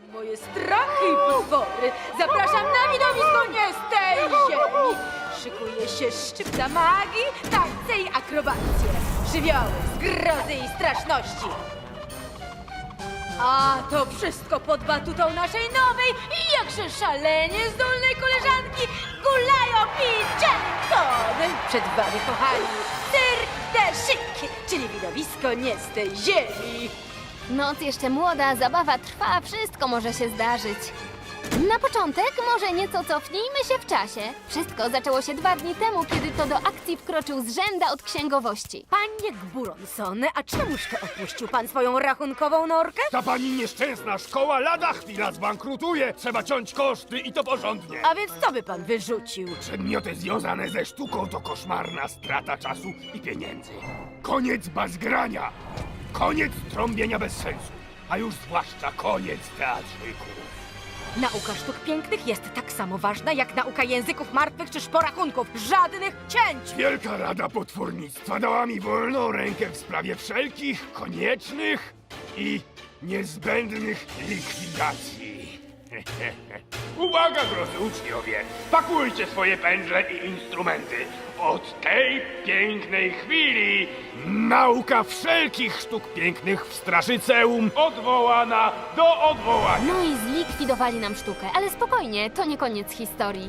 Moje strachy i potwory. Zapraszam na widowisko nie z tej ziemi. Szykuje się szczypta magii, tańce i akrobacje. Żywioły, zgrozy i straszności. A to wszystko pod batutą naszej nowej i jakże szalenie zdolnej koleżanki Gulajopi Jenson. Przed wami, kochani, Cirque de Chic, czyli widowisko nie z tej ziemi. Noc jeszcze młoda, zabawa trwa, wszystko może się zdarzyć. Na początek może nieco cofnijmy się w czasie. Wszystko zaczęło się dwa dni temu, kiedy to do akcji wkroczył zrzęda od księgowości. Panie Gburonson, a czemuż to opuścił pan swoją rachunkową norkę? Ta pani nieszczęsna szkoła lada chwila zbankrutuje. Trzeba ciąć koszty i to porządnie. A więc co by pan wyrzucił? Przedmioty związane ze sztuką to koszmarna strata czasu i pieniędzy. Koniec bazgrania. Koniec trąbienia bez sensu. A już zwłaszcza koniec teatrzyków. Nauka sztuk pięknych jest tak samo ważna jak nauka języków martwych czy szporachunków. Żadnych cięć! Wielka Rada Potwornictwa dała mi wolną rękę w sprawie wszelkich koniecznych i niezbędnych likwidacji. Uwaga, drodzy uczniowie! Pakujcie swoje pędzle i instrumenty. Od tej pięknej chwili nauka wszelkich sztuk pięknych w Straszyceum odwołana do odwołania. No i zlikwidowali nam sztukę, ale spokojnie, to nie koniec historii.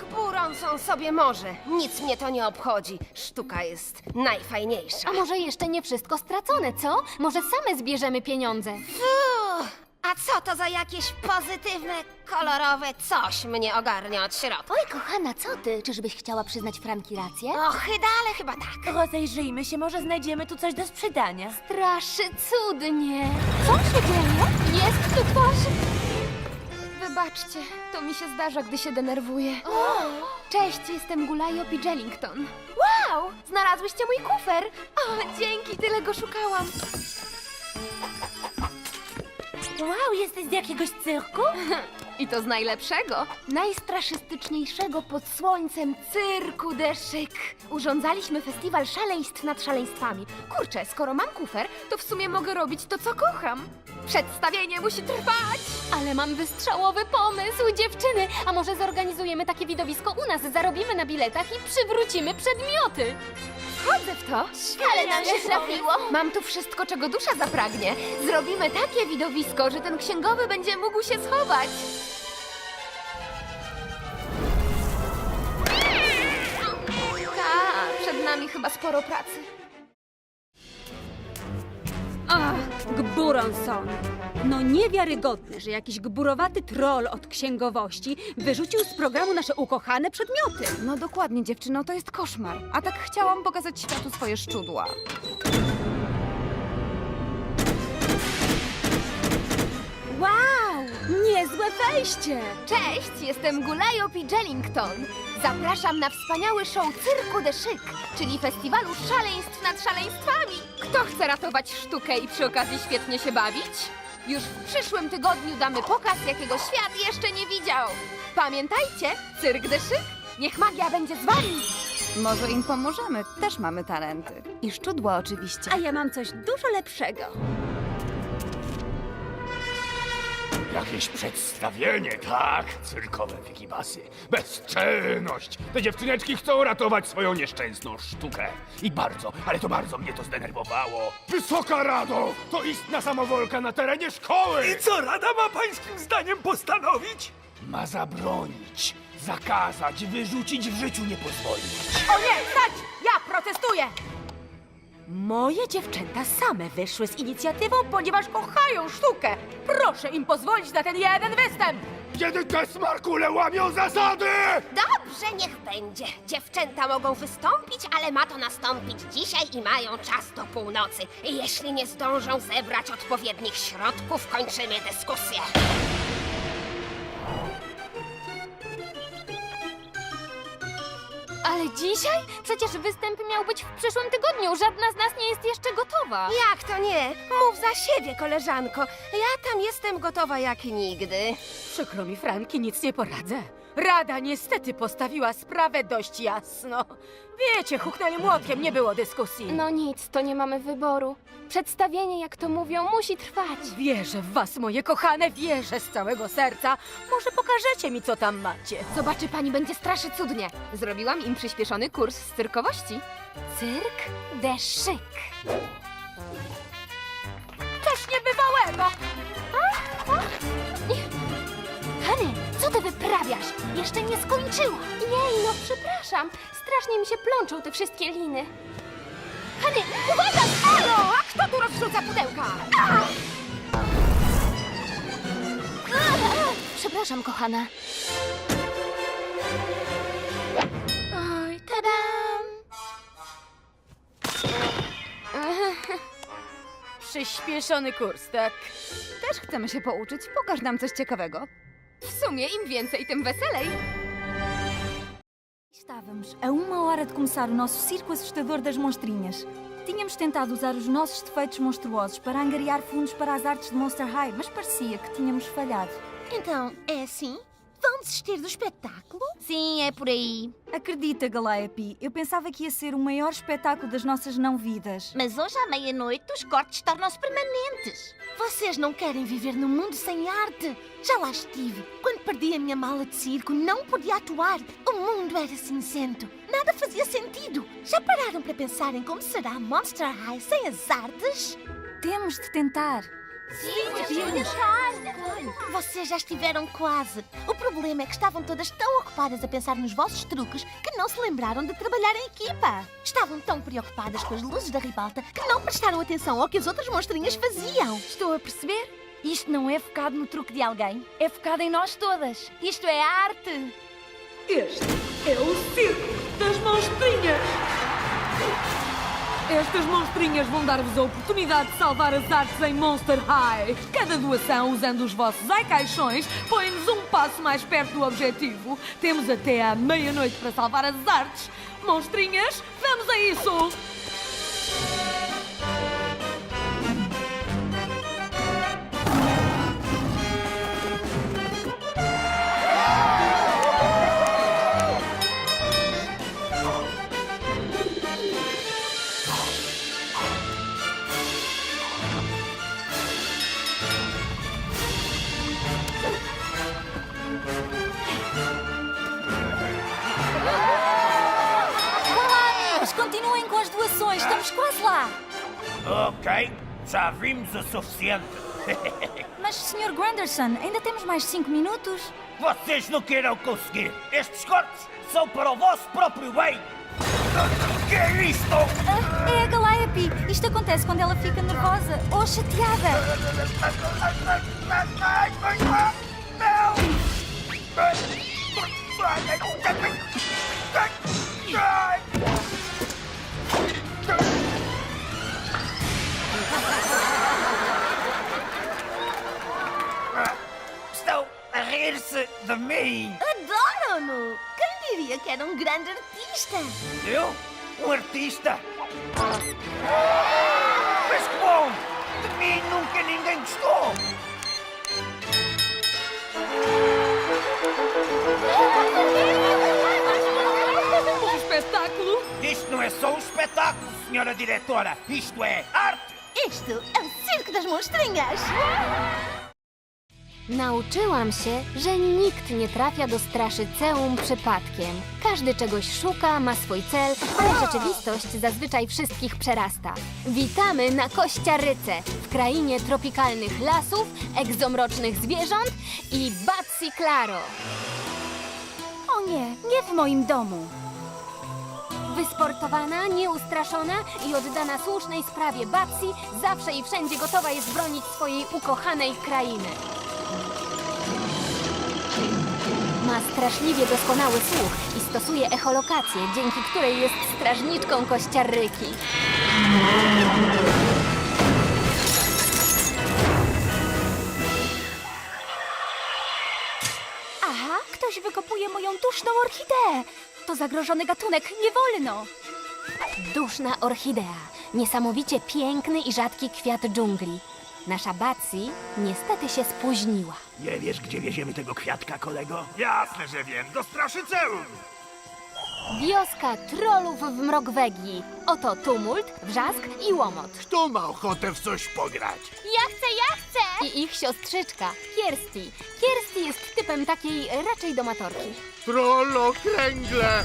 Gburonson sobie może. Nic mnie to nie obchodzi. Sztuka jest najfajniejsza. A może jeszcze nie wszystko stracone, co? Może same zbierzemy pieniądze? A co to za jakieś pozytywne, kolorowe coś mnie ogarnia od środka? Oj, kochana, co ty? Czyżbyś chciała przyznać Franki rację? Ochyda, ale chyba tak. Rozejrzyjmy się, może znajdziemy tu coś do sprzedania. Straszy cudnie. Co się dzieje? Jest tu ktoś? Wybaczcie, to mi się zdarza, gdy się denerwuję. Cześć, jestem Gulajop Jellington. Wow! Znalazłyście mój kufer! O, dzięki, tyle go szukałam. Wow, jesteś z jakiegoś cyrku? I to z najlepszego, najstraszystyczniejszego pod słońcem cyrku de Chic. Urządzaliśmy festiwal szaleństw nad szaleństwami. Kurczę, skoro mam kufer, to w sumie mogę robić to, co kocham. Przedstawienie musi trwać! Ale mam wystrzałowy pomysł, dziewczyny! A może zorganizujemy takie widowisko u nas, zarobimy na biletach i przywrócimy przedmioty? Chodzę w to. Ale nam się trafiło! Mam tu wszystko, czego dusza zapragnie. Zrobimy takie widowisko, że ten księgowy będzie mógł się schować. Tak, przed nami chyba sporo pracy. Gburonson. No niewiarygodne, że jakiś gburowaty troll od księgowości wyrzucił z programu nasze ukochane przedmioty. No dokładnie, dziewczyno, to jest koszmar. A tak chciałam pokazać światu swoje szczudła. Niezłe wejście! Cześć, jestem Gulajop i Jellington. Zapraszam na wspaniały show Cyrku de Chic, czyli festiwalu szaleństw nad szaleństwami. Kto chce ratować sztukę i przy okazji świetnie się bawić? Już w przyszłym tygodniu damy pokaz, jakiego świat jeszcze nie widział. Pamiętajcie, Cyrk de Chic, niech magia będzie z wami. Może im pomożemy, też mamy talenty. I szczudła oczywiście. A ja mam coś dużo lepszego. Jakieś przedstawienie, tak, cyrkowe wykibasy. Bezczelność! Te dziewczyneczki chcą ratować swoją nieszczęsną sztukę. I bardzo, ale to bardzo mnie to zdenerwowało. Wysoka Rado! To istna samowolka na terenie szkoły! I co Rada ma pańskim zdaniem postanowić? Ma zabronić, zakazać, wyrzucić, w życiu nie pozwolić. O nie, stać! Ja protestuję! Moje dziewczęta same wyszły z inicjatywą, ponieważ kochają sztukę. Proszę im pozwolić na ten jeden występ! Kiedy te smarkule łamią zasady! Dobrze, niech będzie. Dziewczęta mogą wystąpić, ale ma to nastąpić dzisiaj i mają czas do północy. Jeśli nie zdążą zebrać odpowiednich środków, kończymy dyskusję. Ale dzisiaj? Przecież występ miał być w przyszłym tygodniu. Żadna z nas nie jest jeszcze gotowa. Jak to nie? Mów za siebie, koleżanko. Ja tam jestem gotowa jak nigdy. Przykro mi, Franki, nic nie poradzę. Rada niestety postawiła sprawę dość jasno. Wiecie, huknęli młotkiem, nie było dyskusji. No nic, to nie mamy wyboru. Przedstawienie, jak to mówią, musi trwać. Wierzę w was, moje kochane, wierzę z całego serca. Może pokażecie mi, co tam macie. Zobaczy pani, będzie straszy cudnie. Zrobiłam im przyspieszony kurs z cyrkowości. Cyrk de Chic. Coś niebywałego! Co ty wyprawiasz? Jeszcze nie skończyła. Jej, no przepraszam. Strasznie mi się plączą te wszystkie liny. Hany, uwaga! Halo, a kto tu rozrzuca pudełka? Przepraszam, kochana. Oj, tadam! Przyspieszony kurs, tak? Też chcemy się pouczyć. Pokaż nam coś ciekawego. W sumie im więcej, tym weselej. Estávamos a uma hora de começar o nosso circo assustador das monstrinhas. Tínhamos tentado usar os nossos defeitos monstruosos para angariar fundos para as artes de Monster High, mas parecia que tínhamos falhado. Então, é assim? Vão desistir do espetáculo? Sim, é por aí. Acredita, Galeapi, eu pensava que ia ser o maior espetáculo das nossas não-vidas. Mas hoje à meia-noite os cortes tornam-se permanentes. Vocês não querem viver num mundo sem arte? Já lá estive. Quando perdi a minha mala de circo, não podia atuar. O mundo era cinzento. Nada fazia sentido. Já pararam para pensar em como será Monster High sem as artes? Temos de tentar. Vocês já estiveram quase. O problema é que estavam todas tão ocupadas a pensar nos vossos truques que não se lembraram de trabalhar em equipa. Estavam tão preocupadas com as luzes da ribalta que não prestaram atenção ao que as outras monstrinhas faziam. Estou a perceber? Isto não é focado no truque de alguém, é focado em nós todas. Isto é arte. Este é o circo das monstrinhas! Estas monstrinhas vão dar-vos a oportunidade de salvar as artes em Monster High. Cada doação, usando os vossos ai-caixões, põe-nos um passo mais perto do objetivo. Temos até à meia-noite para salvar as artes. Monstrinhas, vamos a isso! Ok, já vimos o suficiente. Mas, Sr. Granderson, ainda temos mais cinco minutos. Vocês não queiram conseguir. Estes cortes são para o vosso próprio bem. Que é isto? Ah, é a Galeapi. Isto acontece quando ela fica nervosa ou chateada. Estão de mim. Adoram-no! Quem diria que era um grande artista? Eu? Um artista? Mas que bom! De mim nunca ninguém gostou! Um espetáculo! Isto não é só um espetáculo, senhora diretora. Isto é arte! Isto é o Circo das Monstrinhas! Nauczyłam się, że nikt nie trafia do straszyceum przypadkiem. Każdy czegoś szuka, ma swój cel, ale rzeczywistość zazwyczaj wszystkich przerasta. Witamy na Kościaryce, w krainie tropikalnych lasów, egzomrocznych zwierząt i Batsy Claro. O nie, nie w moim domu. Wysportowana, nieustraszona i oddana słusznej sprawie Batsy zawsze i wszędzie gotowa jest bronić swojej ukochanej krainy. Ma straszliwie doskonały słuch i stosuje echolokację, dzięki której jest strażniczką Kościaryki. Aha, ktoś wykopuje moją duszną orchideę. To zagrożony gatunek, nie wolno. Duszna orchidea. Niesamowicie piękny i rzadki kwiat dżungli. Nasza Batsy niestety się spóźniła. Nie wiesz, gdzie wieziemy tego kwiatka, kolego? Jasne, że wiem. Do Straszyceum. Wioska trollów w Mrogwegi. Oto tumult, wrzask i łomot. Kto ma ochotę w coś pograć? Ja chcę, ja chcę! I ich siostrzyczka, Kirsty. Kirsty jest typem takiej raczej domatorki. Trollo kręgle!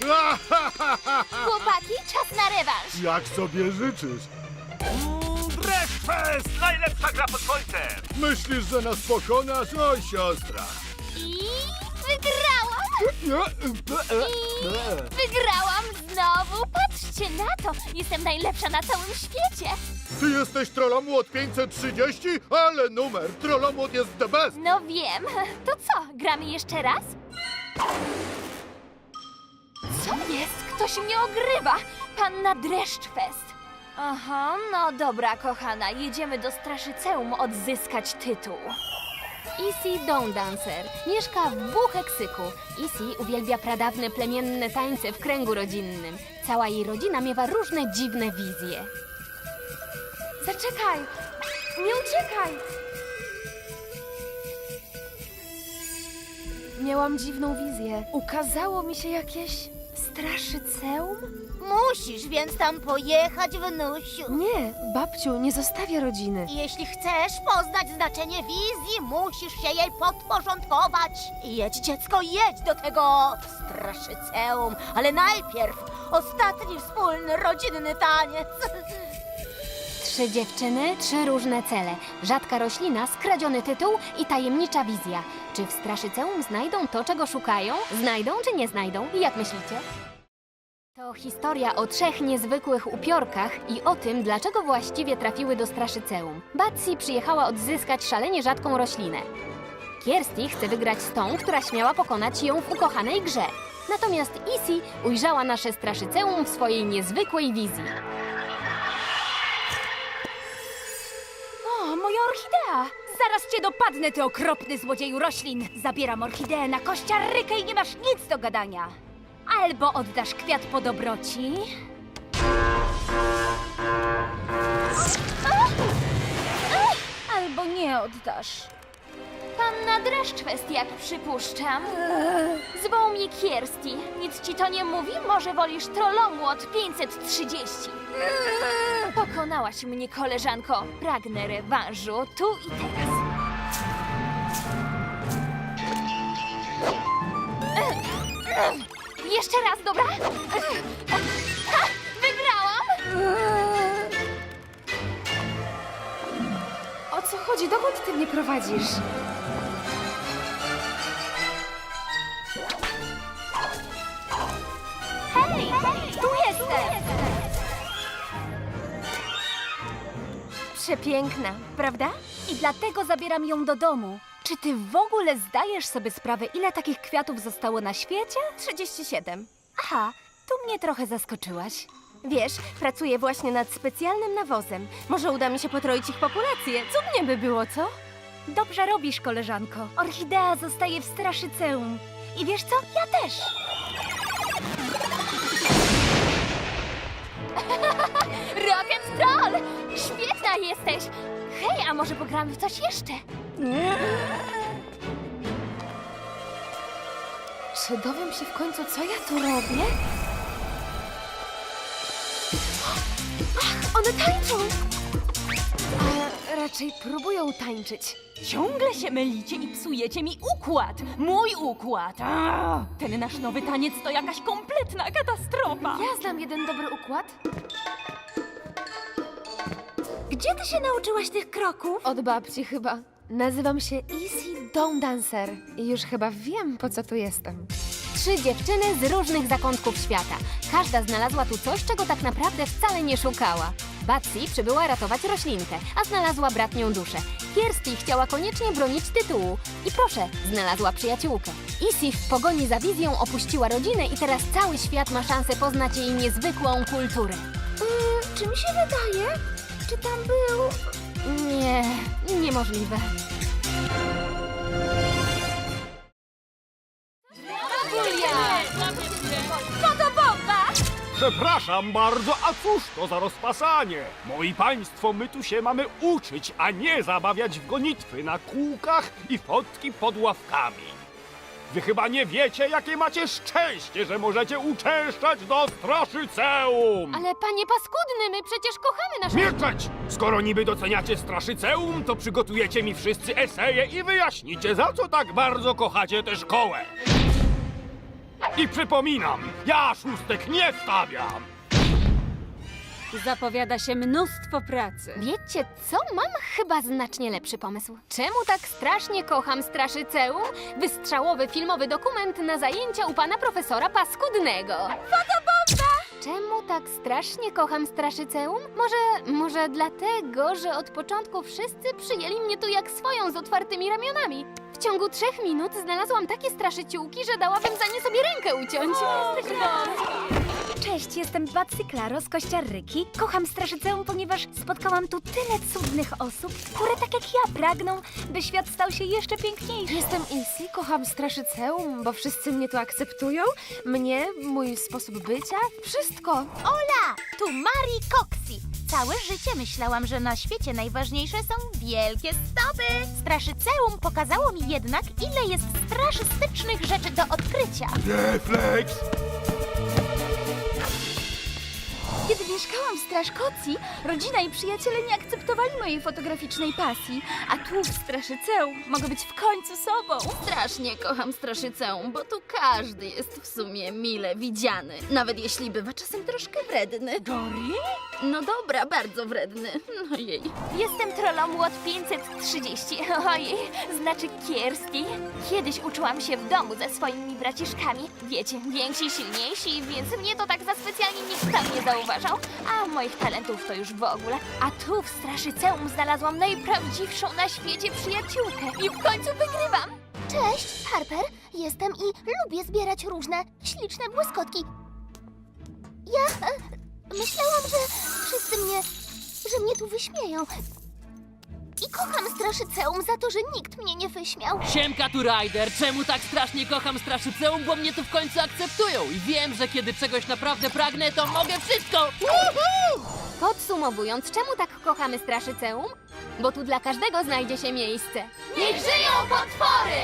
Chłopaki, czas na rewanż. Jak sobie życzysz? Breakfast! Najlepsza gra pod słońcem! Myślisz, że nas pokonasz? Oj, siostra. I wygrałam! Wygrałam znowu! Patrzcie na to! Jestem najlepsza na całym świecie! Ty jesteś Trollomłot 530? Ale numer! Trollomłot jest the best! No wiem. To co, gramy jeszcze raz? Jest? Ktoś mnie ogrywa! Panna Dreszczfest! Aha, no dobra, kochana. Jedziemy do Straszyceum odzyskać tytuł. Issy Dawn Dancer mieszka w Bucheksyku. Issy uwielbia pradawne plemienne tańce w kręgu rodzinnym. Cała jej rodzina miewa różne dziwne wizje. Zaczekaj! Nie uciekaj! Miałam dziwną wizję. Ukazało mi się jakieś straszyceum? Musisz więc tam pojechać, wnusiu. Nie, babciu, nie zostawia rodziny. Jeśli chcesz poznać znaczenie wizji, musisz się jej podporządkować. Jedź, dziecko, jedź do tego straszyceum. Ale najpierw ostatni wspólny rodzinny taniec. Trzy dziewczyny, trzy różne cele. Rzadka roślina, skradziony tytuł i tajemnicza wizja. Czy w Straszyceum znajdą to, czego szukają? Znajdą czy nie znajdą? Jak myślicie? To historia o trzech niezwykłych upiorkach i o tym, dlaczego właściwie trafiły do Straszyceum. Batsy przyjechała odzyskać szalenie rzadką roślinę. Kirsty chce wygrać z tą, która śmiała pokonać ją w ukochanej grze. Natomiast Issy ujrzała nasze Straszyceum w swojej niezwykłej wizji. Orchidea! Zaraz cię dopadnę, ty okropny złodzieju roślin! Zabieram orchideę na kościarykę i nie masz nic do gadania! Albo oddasz kwiat po dobroci... Albo nie oddasz. Panna Dreszczfest, jak przypuszczam. Zwą mnie Kirsty. Nic ci to nie mówi? Może wolisz trollomłot 530? Pokonałaś mnie, koleżanko. Pragnę rewanżu tu i teraz. Jeszcze raz, dobra? Ha! Wygrałam! O co chodzi? Dokąd ty mnie prowadzisz? Przepiękna, prawda? I dlatego zabieram ją do domu. Czy ty w ogóle zdajesz sobie sprawę, ile takich kwiatów zostało na świecie? 37. Aha, tu mnie trochę zaskoczyłaś. Wiesz, pracuję właśnie nad specjalnym nawozem. Może uda mi się potroić ich populację. Cudnie by było, co? Dobrze robisz, koleżanko. Orchidea zostaje w Straszyceum. I wiesz co? Ja też. Rock'n'roll! Świetna jesteś! Hej, a może pogramy w coś jeszcze? Czy dowiem się w końcu, co ja tu robię? Ach, one tańczą! A raczej próbują tańczyć. Ciągle się mylicie i psujecie mi układ. Mój układ. Ten nasz nowy taniec to jakaś kompletna katastrofa. Ja znam jeden dobry układ. Gdzie ty się nauczyłaś tych kroków? Od babci chyba. Nazywam się Easy Dawn Dancer i już chyba wiem, po co tu jestem. Trzy dziewczyny z różnych zakątków świata. Każda znalazła tu coś, czego tak naprawdę wcale nie szukała. Batsy przybyła ratować roślinkę, a znalazła bratnią duszę. Kirsty chciała koniecznie bronić tytułu. I proszę, znalazła przyjaciółkę. Issy w pogoni za wizją opuściła rodzinę i teraz cały świat ma szansę poznać jej niezwykłą kulturę. Yy, czy mi się wydaje? Czy tam był... Nie, niemożliwe. Przepraszam bardzo, a cóż to za rozpasanie? Moi państwo, my tu się mamy uczyć, a nie zabawiać w gonitwy na kółkach i fotki pod ławkami. Wy chyba nie wiecie, jakie macie szczęście, że możecie uczęszczać do Straszyceum! Ale panie paskudny, my przecież kochamy nasze... Milczeć! Skoro niby doceniacie Straszyceum, to przygotujecie mi wszyscy eseje i wyjaśnicie, za co tak bardzo kochacie tę szkołę. I przypominam, ja szóstek nie stawiam! Zapowiada się mnóstwo pracy. Wiecie co? Mam chyba znacznie lepszy pomysł. Czemu tak strasznie kocham Straszyceum? Wystrzałowy filmowy dokument na zajęcia u pana profesora Paskudnego. Fotobomba! Czemu tak strasznie kocham Straszyceum? Może, może dlatego, że od początku wszyscy przyjęli mnie tu jak swoją z otwartymi ramionami. W ciągu trzech minut znalazłam takie straszyciółki, że dałabym za nie sobie rękę uciąć. Cześć, jestem Patsy Claro z Kościarryki. Kocham Straszyceum, ponieważ spotkałam tu tyle cudnych osób, które tak jak ja pragną, by świat stał się jeszcze piękniejszy. Jestem Isi, kocham Straszyceum, bo wszyscy mnie tu akceptują. Mnie, mój sposób bycia, wszystko. Ola, tu Mari Coxi. Całe życie myślałam, że na świecie najważniejsze są wielkie stopy. Straszyceum pokazało mi jednak, ile jest straszystycznych rzeczy do odkrycia. Refleks! Mieszkałam w Straszkocji, rodzina i przyjaciele nie akceptowali mojej fotograficznej pasji, a tu w Straszyceum mogę być w końcu sobą. Strasznie kocham Straszyceum, bo tu każdy jest w sumie mile widziany. Nawet jeśli bywa czasem troszkę wredny. Dori? No dobra, bardzo wredny. No jej. Jestem trollomłot 530. Ojej, znaczy kiepski. Kiedyś uczyłam się w domu ze swoimi braciszkami. Wiecie, więksi, silniejsi, więc mnie to tak za specjalnie nikt tam nie zauważał. A moich talentów to już w ogóle. A tu w Straszyceum znalazłam najprawdziwszą na świecie przyjaciółkę. I w końcu wygrywam. Cześć, Harper. Jestem i lubię zbierać różne śliczne błyskotki. Ja e, myślałam, że wszyscy mnie, że mnie tu wyśmieją. I kocham Straszyceum za to, że nikt mnie nie wyśmiał. Siemka tu Ryder, czemu tak strasznie kocham Straszyceum, bo mnie tu w końcu akceptują i wiem, że kiedy czegoś naprawdę pragnę, to mogę wszystko! Podsumowując, czemu tak kochamy Straszyceum? Bo tu dla każdego znajdzie się miejsce. Niech żyją potwory!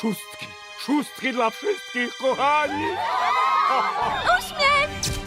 Szóstki! Szóstki dla wszystkich, kochani! Uśmiech!